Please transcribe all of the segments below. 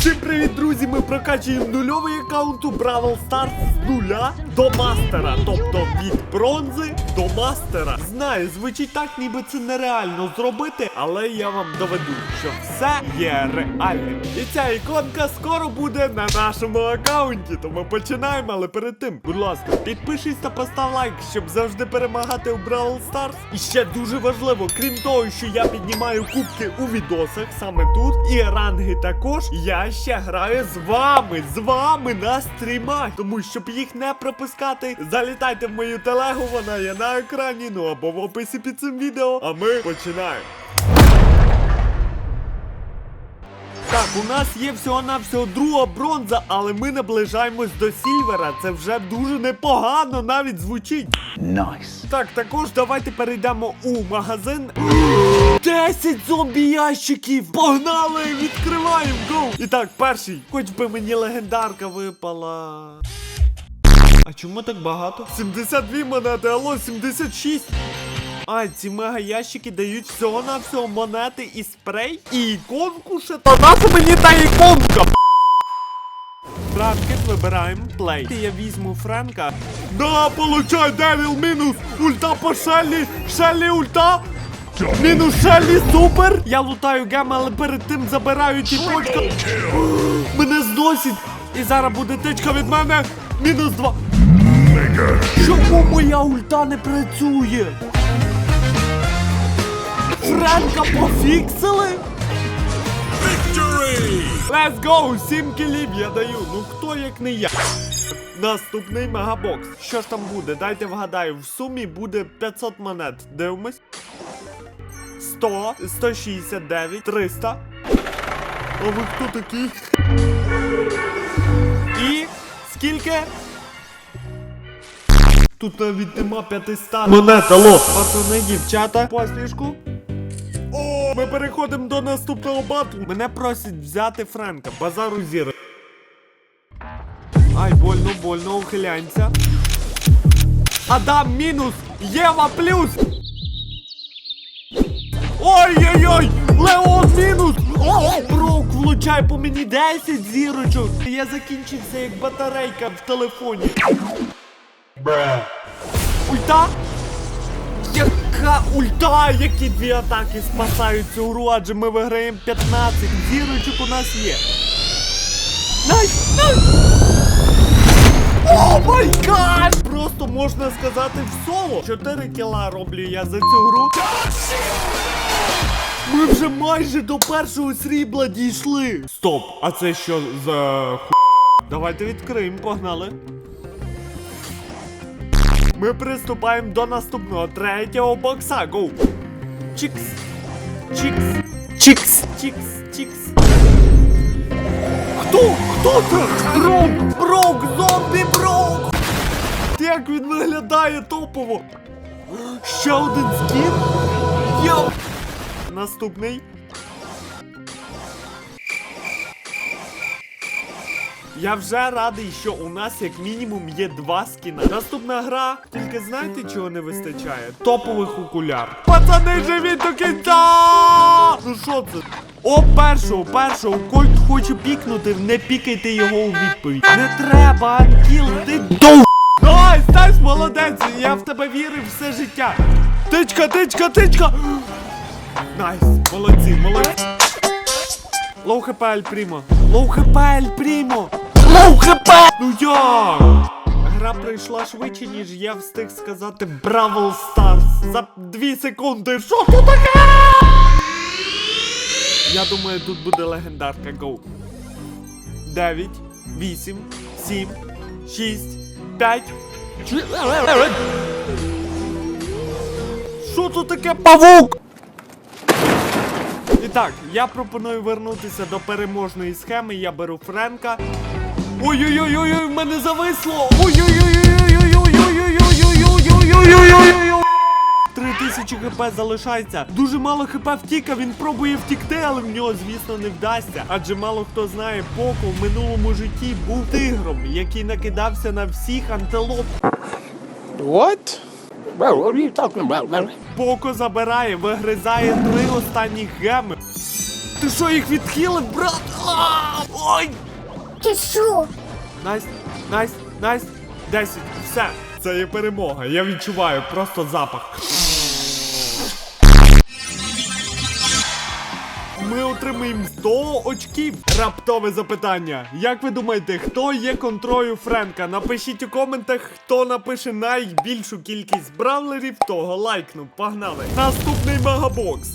Всім привіт, друзі! Ми прокачує нульовий аккаунт у Бравл Старс з нуля до мастера. Тобто від бронзи до мастера. Знаю, звучить так, ніби це нереально зробити, але я вам доведу, що все є реальним. І ця іконка скоро буде на нашому аккаунті. Тому починаємо, але перед тим, будь ласка, підпишись та постав лайк, щоб завжди перемагати у Бравл Старс. І ще дуже важливо, крім того, що я піднімаю кубки у відосах саме тут, і ранги також я ще граю з вами вами, з вами на стрімах. Тому щоб їх не пропускати, залітайте в мою телегу, вона є на екрані, ну або в описі під цим відео. А ми починаємо. Так, у нас є всього-навсього друга бронза, але ми наближаємось до сільвера. Це вже дуже непогано навіть звучить. Найс. Nice. Так, також давайте перейдемо у магазин. 10 зомбі ящиків! Погнали! Відкриваємо! Гоу! І так, перший, хоч би мені легендарка випала. А чому так багато? 72 монети, алло, 76. А ці мегаящики дають всього на всього монети і спрей, і іконку ще. Та нас мені та іконка. Франкет вибираємо плей. Я візьму Френка. Да, получай, девіл, мінус! Ульта по Шеллі! Шеллі ульта! Мінус Шеллі, супер! Я лутаю гема, але перед тим забираю ті почка. Мене зносить! І зараз буде тичка від мене! Мінус два! Чому моя ульта не працює? Френка пофіксили? Victory! Let's go! Сім кілів я даю. Ну хто як не я? Наступний мегабокс. Що ж там буде? Дайте вгадаю, в сумі буде 500 монет. Дивимось. 100, 169, 300. А ви хто такі? І скільки? Тут навіть нема 500 монет, алло. Пацани, дівчата, послішку. О, ми переходимо до наступного батлу. Мене просять взяти Френка, базару зіри. Ай, больно, больно, ухилянься. Адам мінус, Єва плюс. Ой-ой-ой! Леон мінус! О, Брок влучай по мені 10 зірочок. Я закінчився як батарейка в телефоні. Бре. Ульта? Ха, ульта, які дві атаки спасають цю гру, адже ми виграємо 15. Зірочок у нас є. Най! Най! О май гад! Просто можна сказати в соло. Чотири кіла роблю я за цю гру. Ми вже майже до першого срібла дійшли. Стоп, а це що за х? Давайте відкриємо, погнали ми приступаємо до наступного третього бокса. Гоу! Чікс! Чікс! Чікс! Чікс! Чікс! Хто? Хто це? Брок! Брок! Зомбі брок! Як він виглядає топово! Ще один скін! Йоу! Наступний. Я вже радий, що у нас як мінімум є два скіна. Наступна гра, тільки знаєте, чого не вистачає? Топових окуляр. Пацани, живі до кінця! Ну що це? О, першого, першого, кольт хоче пікнути, не пікайте його у відповідь. Не треба, Анкіл, ти дов... Давай, Стась, молодець, я в тебе вірив все життя. Тичка, тичка, тичка. Найс, молодці, молодці. Лоу хп Аль Прімо. Лоу хп Аль Прімо хп! Ну як? Гра прийшла швидше, ніж я встиг сказати Бравл Старс за 2 секунди. Що тут таке? Я думаю, тут буде легендарка Гоу. 9, 8, 7, 6, 5. Що тут таке павук? І так, я пропоную вернутися до переможної схеми. Я беру Френка. Ой-ой-ой, ой в мене зависло! ой ой ой ой ой ой ой ой ой ой ой ой ой ой ой ой ой ой 3000 хп залишається. Дуже мало хп втіка, він пробує втікти, але в нього, звісно, не вдасться. Адже мало хто знає, Поко в минулому житті був тигром, який накидався на всіх антилоп. What? Well, what are you talking about, man? Поко забирає, вигризає три останні геми. Ти що їх відхилив, брат? Ой! Ти що? Найс, найс, найс. 10. Все. Це є перемога. Я відчуваю просто запах. Ми отримаємо 100 очків. Раптове запитання. Як ви думаєте, хто є контрою Френка? Напишіть у коментах, хто напише найбільшу кількість бравлерів, того лайкну. Погнали. Наступний мегабокс.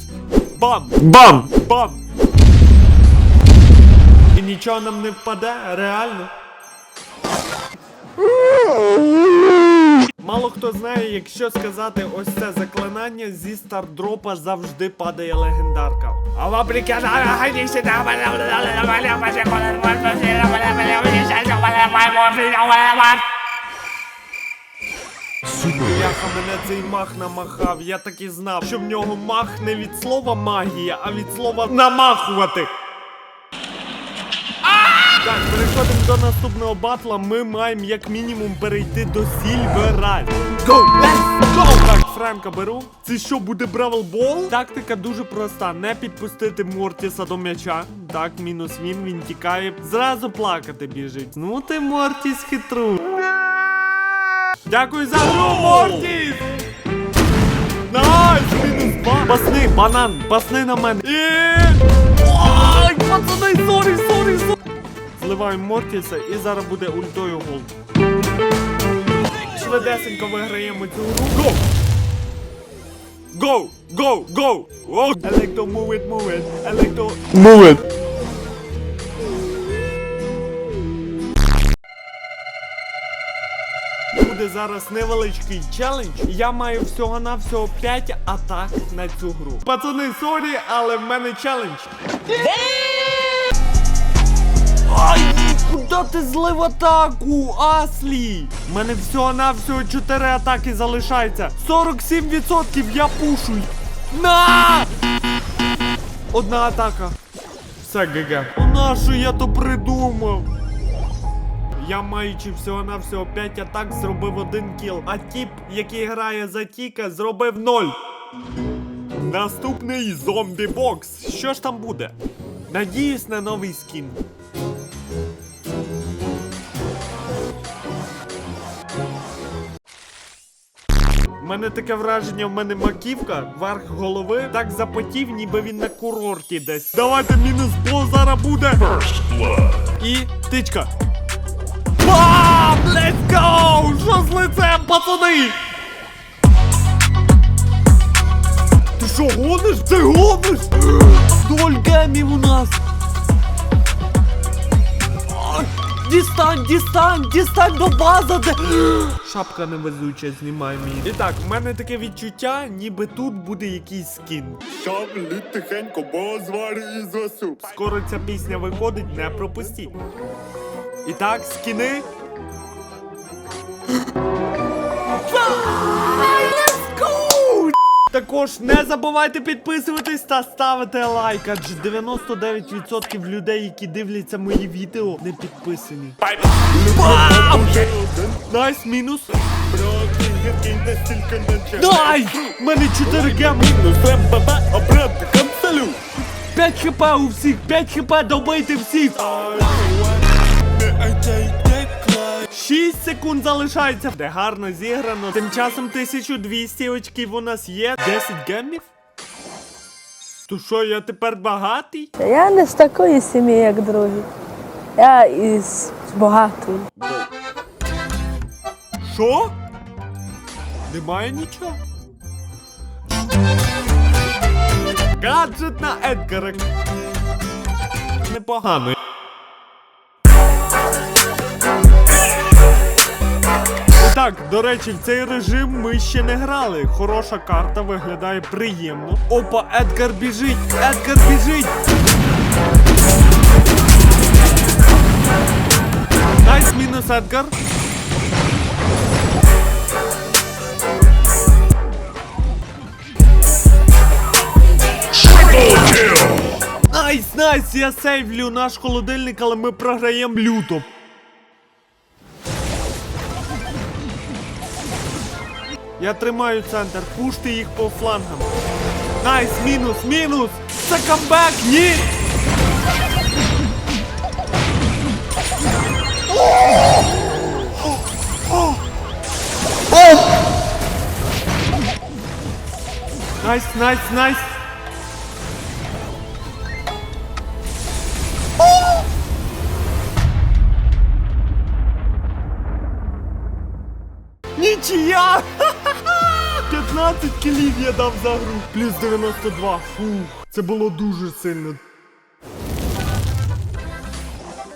Бам! Бам! Бам! Нічого нам не впаде, реально. Мало хто знає, якщо сказати ось це заклинання, зі стардропа завжди падає легендарка. Бляха, мене цей мах намахав. Я так і знав, що в нього мах не від слова магія, а від слова намахувати. Так, переходимо до наступного батла. Ми маємо як мінімум перейти до Сільвера. Go! Let's go! Так, Френка беру. Це що, буде Бравл Бол? Тактика дуже проста. Не підпустити Мортіса до м'яча. Так, мінус він, він тікає. Зразу плакати біжить. Ну ти Мортіс хитру. Дякую за гру, Мортіс! Найс! Мінус два. Пасни, банан, пасни на мене. І... Ой, пацани, сорі, сорі, сорі. Зливаємо Мортіса і зараз буде ультою гол. Швидесенько виграємо цю гру. Go! Go! Go! Go! Oh. I like to move it, move it. I like to... Move it! Буде зараз невеличкий челендж. Я маю всього-навсього 5 атак на цю гру. Пацани, сорі, але в мене челендж. Ай, куди ти злив атаку, Аслі? У мене всього-навсього 4 атаки залишається. 47% я пушу. На! Одна атака. Все, ГГ. Нащо я то придумав? Я маючи всього-навсього 5 атак, зробив один кіл, а тіп, який грає за Тіка, зробив 0. Наступний зомбі бокс. Що ж там буде? Надіюсь на новий скін. У мене таке враження, в мене маківка, верх голови, так запотів, ніби він на курорті десь. Давайте мінус бо зараз буде. І тичка. Бам! Let's go! Що з лицем, пацани? Ти що, гониш? Ти гониш? Доль гемів у нас! Дістань, дістань, дістань до бази, де... Шапка невезуча, знімай мій. І так, в мене таке відчуття, ніби тут буде якийсь скін. Шаблі тихенько, бо зварю і засуп. Скоро ця пісня виходить, не пропустіть. І так, скіни. Також не забувайте підписуватись та ставити лайк, адже 99% людей, які дивляться мої відео, не підписані. Найс, мінус. Дай! Мене 4 гем. Ну це баба, а брат, 5 хп у всіх, 5 хп, добийте всіх. Не айтей деклай. 6 секунд залишається. Де гарно зіграно. Тим часом 1200 очків у нас є. 10 гемів? То що, я тепер багатий? Я не з такої сім'ї, як другі. Я із багатої. Що? Немає нічого. Гаджет на Едгара. Непогано. Так, до речі, в цей режим ми ще не грали. Хороша карта виглядає приємно. Опа, Едгар біжить! Едгар біжить! Найс мінус Едгар. Найс, найс, я сейвлю наш холодильник, але ми програємо люто. Я тримаю центр, пушти їх по флангам. Найс, мінус, мінус! Це камбек, ні! Найс, найс, найс! Нічия! 15 кілів я дав за гру. Плюс 92. Фух, це було дуже сильно.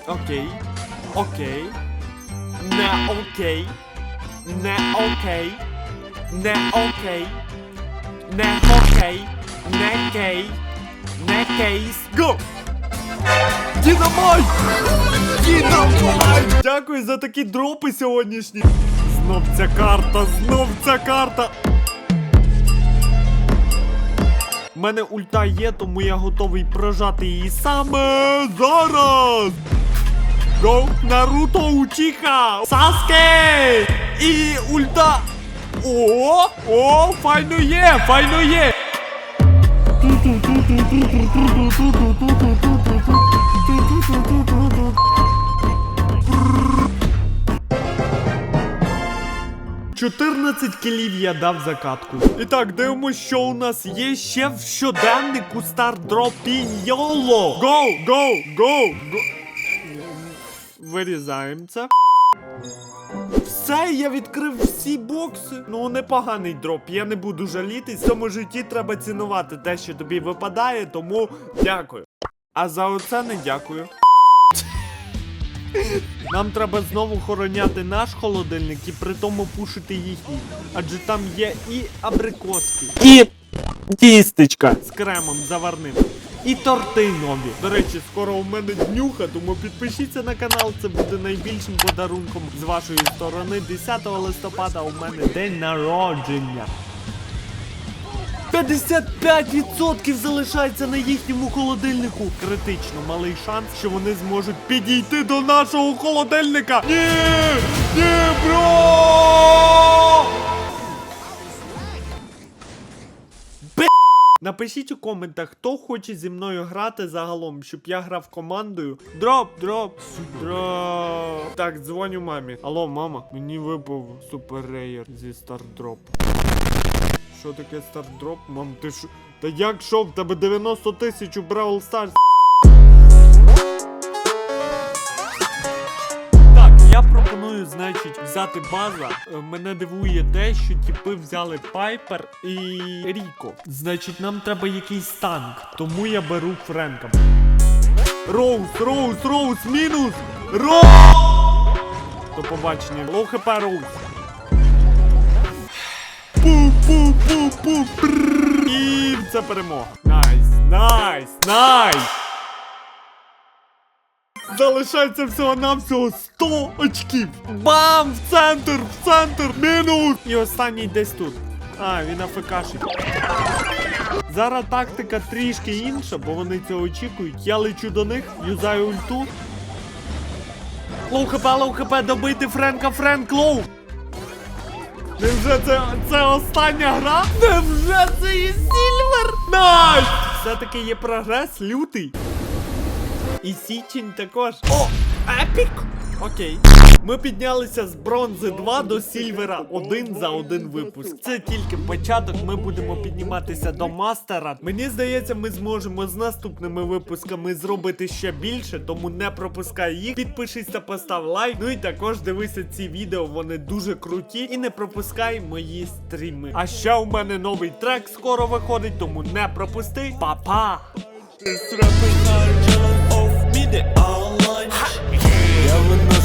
Окей. Окей. Не окей. Не окей. Не окей. Не окей. Не кей. Не кейс. Го! Дінамайт! Дінамайт! Дякую за такі дропи сьогоднішні. Знов ця карта, знов ця карта. У мене ульта є, тому я готовий прожати її саме зараз. Гоу, Наруто Учіха! Саске! І ульта! О! О! Файно є! Файно є! 14 кілів я дав за катку. І так, дивимось, що у нас є ще в щоденнику Стардропі Йоло. Гоу, гоу, гоу, го. Вирізаємо це. Все, я відкрив всі бокси. Ну, непоганий дроп. Я не буду жалітись. В цьому житті треба цінувати те, що тобі випадає, тому дякую. А за оце не дякую. Нам треба знову хороняти наш холодильник і при тому пушити їхній. Адже там є і абрикоски, і тістечка з кремом заварним. І торти нові. До речі, скоро у мене днюха, тому підпишіться на канал. Це буде найбільшим подарунком з вашої сторони. 10 листопада у мене день народження. 55% залишається на їхньому холодильнику. Критично малий шанс, що вони зможуть підійти до нашого холодильника. Ні! Ні, бро! Напишіть у коментах, хто хоче зі мною грати загалом, щоб я грав командою. Дроп, дроп, дроп. Так, дзвоню мамі. Алло, мама, мені випав супер рейер зі стардроп. Що таке стардроп? Мам, ти що? Та як що в тебе 90 тисяч у Бравл Старс? Так, я пропоную, значить, взяти база. Е, Мене дивує те, що тіпи взяли Пайпер і Ріко. Значить, нам треба якийсь танк, тому я беру Френка. Роуз, Роуз, Роуз, мінус! Роуз! До побачення. Лоу хп Роуз. Пу-пу-пу-пу. І це перемога. Найс, найс, найс. Залишається всього навсього 100 очків. Бам! В центр! В центр! Мінус! І останній десь тут. А, він афекашить. Зараз тактика трішки інша, бо вони цього очікують. Я лечу до них, юзаю ульту. Лоу хп, лоу хп, добити Френка, Френк, лоу! Невже це, це остання гра? Невже це є Сільвер? Найс! Все-таки є прогрес лютий. І січень також. О! Епік! Окей. Ми піднялися з бронзи 2 до Сільвера 1 за один випуск. Це тільки початок. Ми будемо підніматися до мастера. Мені здається, ми зможемо з наступними випусками зробити ще більше, тому не пропускай їх. Підпишись та постав лайк. Ну і також дивися ці відео, вони дуже круті. І не пропускай мої стріми. А ще у мене новий трек скоро виходить, тому не пропусти. Па-па! It's rapping, never know.